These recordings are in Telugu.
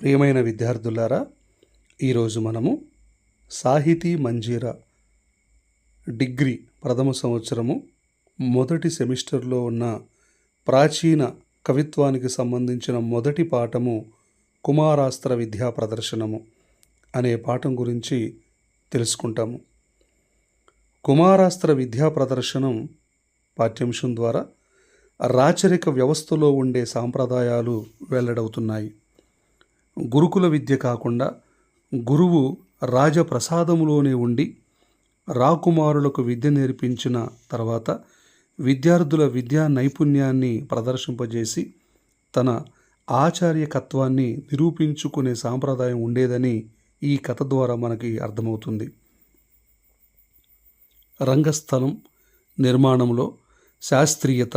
ప్రియమైన విద్యార్థులారా ఈరోజు మనము సాహితీ మంజీరా డిగ్రీ ప్రథమ సంవత్సరము మొదటి సెమిస్టర్లో ఉన్న ప్రాచీన కవిత్వానికి సంబంధించిన మొదటి పాఠము కుమారాస్త్ర విద్యా ప్రదర్శనము అనే పాఠం గురించి తెలుసుకుంటాము. కుమారాస్త్ర విద్యా ప్రదర్శనం పాఠ్యాంశం ద్వారా రాచరిక వ్యవస్థలో ఉండే సాంప్రదాయాలు వెల్లడవుతున్నాయి. గురుకుల విద్య కాకుండా గురువు రాజప్రసాదములోనే ఉండి రాకుమారులకు విద్య నేర్పించిన తర్వాత విద్యార్థుల విద్యా నైపుణ్యాన్ని ప్రదర్శింపజేసి తన ఆచార్యకత్వాన్ని నిరూపించుకునే సాంప్రదాయం ఉండేదని ఈ కథ ద్వారా మనకి అర్థమవుతుంది. రంగస్థలం నిర్మాణంలో శాస్త్రీయత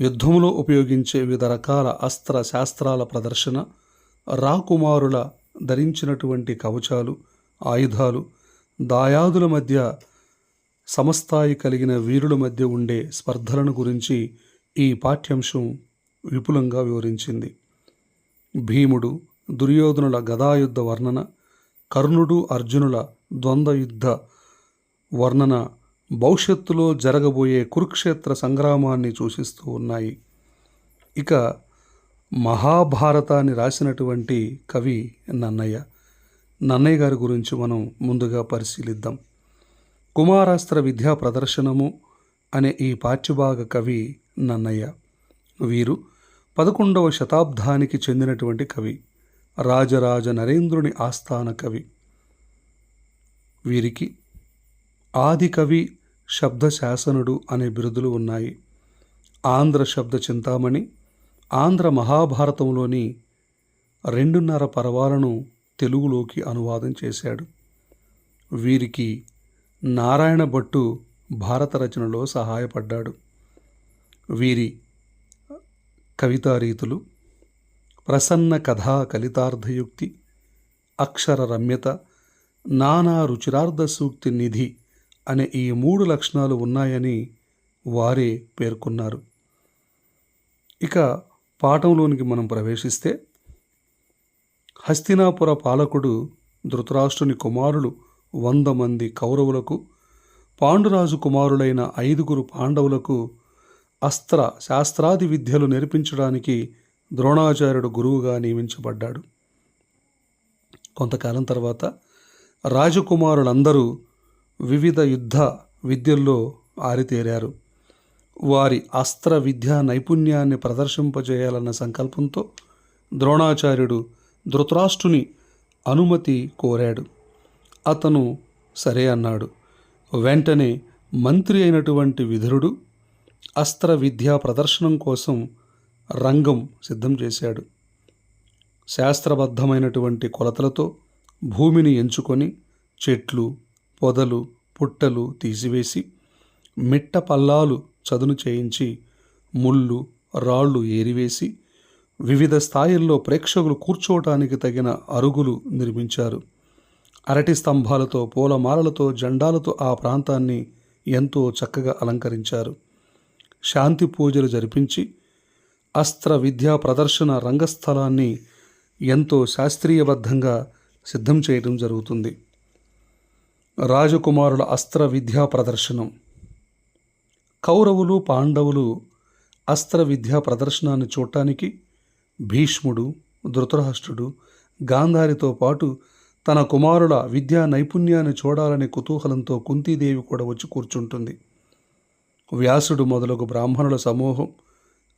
యుద్ధంలో ఉపయోగించే వివిధ రకాల అస్త్ర శాస్త్రాల ప్రదర్శన రాకుమారుల ధరించినటువంటి కవచాలు ఆయుధాలు దాయాదుల మధ్య సమస్థాయి కలిగిన వీరుల మధ్య ఉండే స్పర్ధలను గురించి ఈ పాఠ్యాంశం విపులంగా వివరించింది. భీముడు దుర్యోధనుల గదాయుద్ధ వర్ణన కర్ణుడు అర్జునుల ద్వంద్వ యుద్ధ వర్ణన భవిష్యత్తులో జరగబోయే కురుక్షేత్ర సంగ్రామాన్ని సూచిస్తూ ఉన్నాయి. ఇక మహాభారతాన్ని రాసినటువంటి కవి నన్నయ్య. నన్నయ్య గారి గురించి మనం ముందుగా పరిశీలిద్దాం. కుమారాస్త్ర విద్యా ప్రదర్శనము అనే ఈ పాఠ్యభాగ కవి నన్నయ్య. వీరు పదకొండవ శతాబ్దానికి చెందినటువంటి కవి. రాజరాజ నరేంద్రుని ఆస్థాన కవి. వీరికి ఆది కవి శబ్ద శాసనుడు అనే బిరుదులు ఉన్నాయి. ఆంధ్ర శబ్ద చింతామణి ఆంధ్ర మహాభారతంలోని రెండున్నర పర్వాలను తెలుగులోకి అనువాదం చేశాడు. వీరికి నారాయణ భట్టు భారత రచనలో సహాయపడ్డాడు. వీరి కవితారీతులు ప్రసన్న కథా కలితార్థయుక్తి అక్షర రమ్యత నానా రుచిరార్థ సూక్తి నిధి అనే ఈ మూడు లక్షణాలు ఉన్నాయని వారే పేర్కొన్నారు. ఇక పాఠంలోనికి మనం ప్రవేశిస్తే హస్తినాపుర పాలకుడు ధృతరాష్ట్రుని కుమారులు వంద మంది కౌరవులకు పాండురాజు కుమారులైన ఐదుగురు పాండవులకు అస్త్ర శాస్త్రాది విద్యలు నేర్పించడానికి ద్రోణాచార్యుడు గురువుగా నియమించబడ్డాడు. కొంతకాలం తర్వాత రాజకుమారులందరూ వివిధ యుద్ధ విద్యల్లో ఆరితేరారు. వారి అస్త్ర విద్యా నైపుణ్యాన్ని ప్రదర్శింపజేయాలన్న సంకల్పంతో ద్రోణాచార్యుడు ధృతరాష్ట్రుని అనుమతి కోరాడు. అతను సరే అన్నాడు. వెంటనే మంత్రి అయినటువంటి విధురుడు అస్త్ర విద్యా ప్రదర్శనం కోసం రంగం సిద్ధం చేశాడు. శాస్త్రబద్ధమైనటువంటి కొలతలతో భూమిని ఎంచుకొని చెట్లు పొదలు పుట్టలు తీసివేసి మిట్ట పల్లాలు చదును చేయించి ముళ్ళు రాళ్ళు ఏరివేసి వివిధ స్థాయిల్లో ప్రేక్షకులు కూర్చోవటానికి తగిన అరుగులు నిర్మించారు. అరటి స్తంభాలతో పూలమాలలతో జెండాలతో ఆ ప్రాంతాన్ని ఎంతో చక్కగా అలంకరించారు. శాంతి పూజలు జరిపించి అస్త్ర విద్యా ప్రదర్శన రంగస్థలాన్ని ఎంతో శాస్త్రీయబద్ధంగా సిద్ధం చేయడం జరుగుతుంది. రాజకుమారుల అస్త్ర విద్యా ప్రదర్శనం కౌరవులు పాండవులు అస్త్ర విద్యా ప్రదర్శనాన్ని చూడటానికి భీష్ముడు ధృతరాష్ట్రుడు గాంధారితో పాటు తన కుమారుల విద్యా నైపుణ్యాన్ని చూడాలనే కుతూహలంతో కుంతీదేవి కూడా వచ్చి కూర్చుంటుంది. వ్యాసుడు మొదలగు బ్రాహ్మణుల సమూహం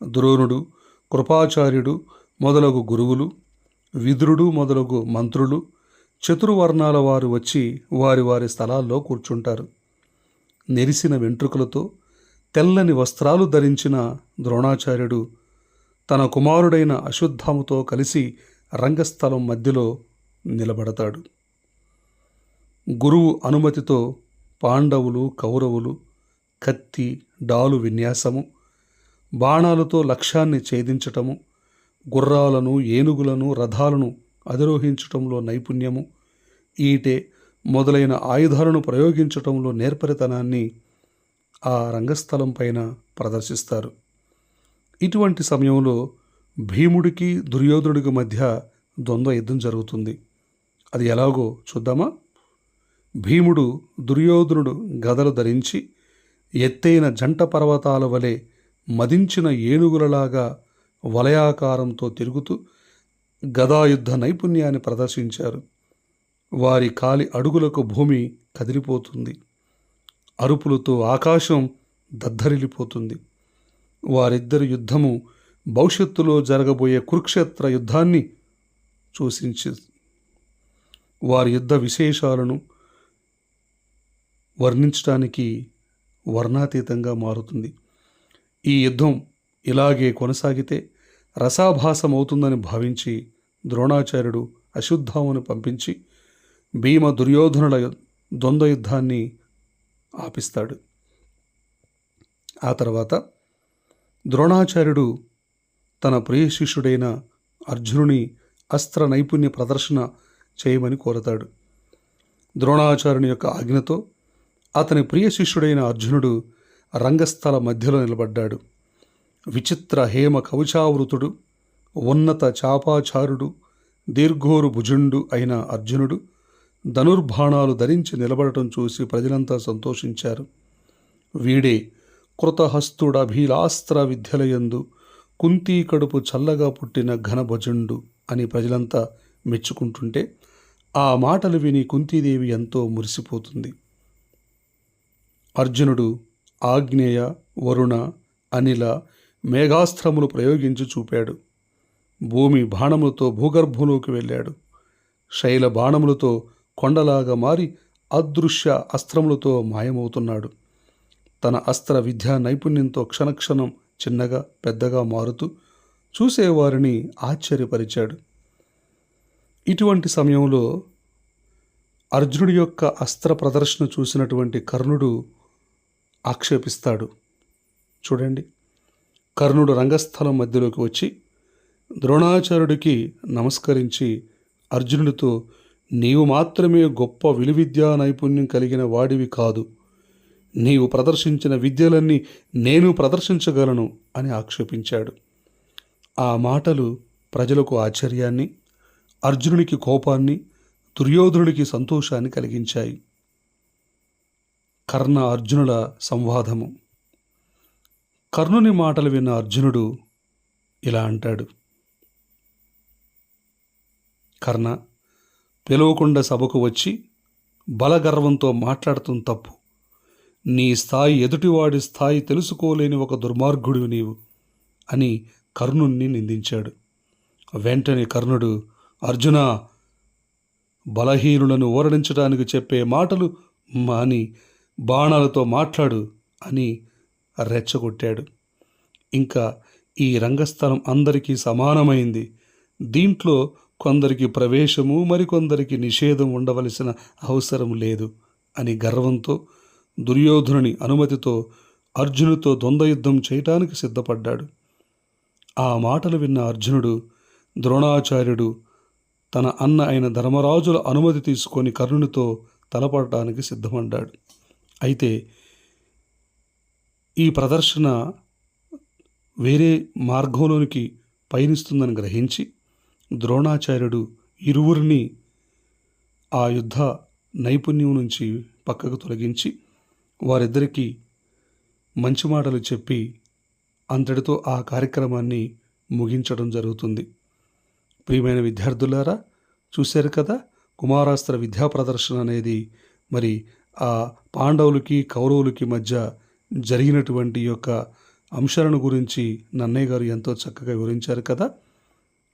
ద్రోణుడు కృపాచార్యుడు మొదలగు గురువులు విదురుడు మొదలగు మంత్రులు చతుర్వర్ణాల వారు వచ్చి వారి వారి స్థలాల్లో కూర్చుంటారు. నెరిసిన వెంట్రుకలతో తెల్లని వస్త్రాలు ధరించిన ద్రోణాచార్యుడు తన కుమారుడైన అశుద్ధముతో కలిసి రంగస్థలం మధ్యలో నిలబడతాడు. గురువు అనుమతితో పాండవులు కౌరవులు కత్తి డాలు విన్యాసము బాణాలతో లక్ష్యాన్ని ఛేదించటము గుర్రాలను ఏనుగులను రథాలను అధిరోహించటంలో నైపుణ్యము ఈటే మొదలైన ఆయుధాలను ప్రయోగించటంలో నేర్పరితనాన్ని ఆ రంగస్థలం పైన ప్రదర్శిస్తారు. ఇటువంటి సమయంలో భీముడికి దుర్యోధనుడికి మధ్య ద్వంద్వ యుద్ధం జరుగుతుంది. అది ఎలాగో చూద్దామా? భీముడు దుర్యోధనుడు గదలు ధరించి ఎత్తైన జంట పర్వతాల వలె మదించిన ఏనుగులలాగా వలయాకారంతో తిరుగుతూ గదాయుద్ధ నైపుణ్యాన్ని ప్రదర్శించారు. వారి కాలి అడుగులకు భూమి కదిలిపోతుంది. అరుపులతో ఆకాశం దద్దరిల్లిపోతుంది. వారిద్దరి యుద్ధము భవిష్యత్తులో జరగబోయే కురుక్షేత్ర యుద్ధాన్ని సూచించింది వారి యుద్ధ విశేషాలను వర్ణించడానికి వర్ణాతీతంగా మారుతుంది. ఈ యుద్ధం ఇలాగే కొనసాగితే రసాభాసమవుతుందని భావించి ద్రోణాచార్యుడు అశుద్ధామును పంపించి భీమ దుర్యోధనుల ద్వంద్వ యుద్ధాన్ని ఆపిస్తాడు. ఆ తర్వాత ద్రోణాచార్యుడు తన ప్రియ శిష్యుడైన అర్జునుని అస్త్ర నైపుణ్య ప్రదర్శన చేయమని కోరతాడు. ద్రోణాచార్యుని యొక్క ఆజ్ఞతో అతని ప్రియ శిష్యుడైన అర్జునుడు రంగస్థల మధ్యలో నిలబడ్డాడు. విచిత్ర హేమ కవచావృతుడు ఉన్నత చాపాచారుడు దీర్ఘోరు భుజుండు అయిన అర్జునుడు ధనుర్బాణాలు ధరించి నిలబడటం చూసి ప్రజలంతా సంతోషించారు. వీడే కృతహస్తుడభిలాస్త్ర విద్యలయందు కుంతీ కడుపు చల్లగా పుట్టిన ఘనభజండు అని ప్రజలంతా మెచ్చుకుంటుంటే ఆ మాటలు విని కుంతీదేవి ఎంతో మురిసిపోతుంది. అర్జునుడు ఆగ్నేయ వరుణ అనిల మేఘాస్త్రములు ప్రయోగించి చూపాడు. భూమి బాణములతో భూగర్భంలోకి వెళ్ళాడు. శైల బాణములతో కొండలాగా మారి అదృశ్య అస్త్రములతో మాయమవుతున్నాడు. తన అస్త్ర విద్యా నైపుణ్యంతో క్షణక్షణం చిన్నగా పెద్దగా మారుతూ చూసేవారిని ఆశ్చర్యపరిచాడు. ఇటువంటి సమయంలో అర్జునుడి యొక్క అస్త్ర ప్రదర్శన చూసినటువంటి కర్ణుడు ఆక్షేపిస్తాడు. చూడండి. కర్ణుడు రంగస్థలం మధ్యలోకి వచ్చి ద్రోణాచార్యుడికి నమస్కరించి అర్జునుడితో నీవు మాత్రమే గొప్ప విలువిద్యా నైపుణ్యం కలిగిన వాడివి కాదు. నీవు ప్రదర్శించిన విద్యలన్నీ నేను ప్రదర్శించగలను అని ఆక్షేపించాడు. ఆ మాటలు ప్రజలకు ఆశ్చర్యాన్ని అర్జునునికి కోపాన్ని దుర్యోధనుడికి సంతోషాన్ని కలిగించాయి. కర్ణ అర్జునుల సంవాదము. కర్ణుని మాటలు విన్న అర్జునుడు ఇలా అంటాడు. కర్ణ పిలవకుండా సభకు వచ్చి బలగర్వంతో మాట్లాడటం తప్పు. నీ స్థాయి ఎదుటివాడి స్థాయి తెలుసుకోలేని ఒక దుర్మార్గుడివి నీవు అని కర్ణుణ్ణి నిందించాడు. వెంటనే కర్ణుడు అర్జున బలహీనులను ఓరడించడానికి చెప్పే మాటలు మాని బాణాలతో మాట్లాడు అని రెచ్చగొట్టాడు. ఇంకా ఈ రంగస్థలం అందరికీ సమానమైంది. దీంట్లో కొందరికి ప్రవేశము మరికొందరికి నిషేధం ఉండవలసిన అవసరం లేదు అని గర్వంతో దుర్యోధనుని అనుమతితో అర్జునుతో ద్వంద్వయుద్ధం చేయటానికి సిద్ధపడ్డాడు. ఆ మాటలు విన్న అర్జునుడు ద్రోణాచార్యుడు తన అన్న అయిన ధర్మరాజుల అనుమతి తీసుకొని కర్ణునితో తలపడటానికి సిద్ధమడ్డాడు అయితే ఈ ప్రదర్శన వేరే మార్గంలోనికి పయనిస్తుందని గ్రహించి ద్రోణాచార్యుడు ఇరువురిని ఆ యుద్ధ నైపుణ్యం నుంచి పక్కకు తొలగించి వారిద్దరికీ మంచి మాటలు చెప్పి అంతటితో ఆ కార్యక్రమాన్ని ముగించడం జరుగుతుంది. ప్రియమైన విద్యార్థులారా చూశారు కదా కుమారాస్త్ర విద్యా ప్రదర్శన అనేది మరి ఆ పాండవులకి కౌరవులకి మధ్య జరిగినటువంటి యొక్క అంశాలను గురించి నన్నయ్య గారు ఎంతో చక్కగా వివరించారు కదా.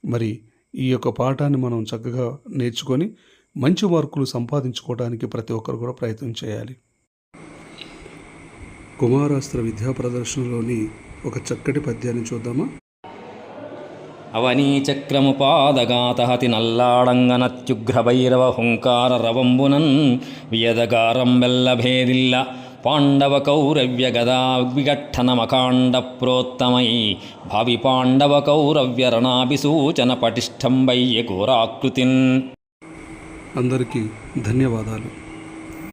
మరి ఈ యొక్క పాఠాన్ని మనం చక్కగా నేర్చుకొని మంచి మార్కులు సంపాదించుకోవడానికి ప్రతి ఒక్కరు కూడా ప్రయత్నం చేయాలి. కుమారాస్త్ర విద్యా ప్రదర్శనలోని ఒక చక్కటి పద్యాన్ని చూద్దామా? అవనీచక్రముపాదగాతహతి నల్లాడంగనత్యుగ్రభైరవ హుంకార రవంబునన్ వియదగారం వెల్లభేదిల్ల పాండవ కౌరవ్య గదా విగట్టనమకాండ ప్రోత్తమై భావి పాండవ కౌరవ్య రణాభిసూచన పటిష్టం వయ్య ఘోరాకృతిన్ అందరికీ ధన్యవాదాలు।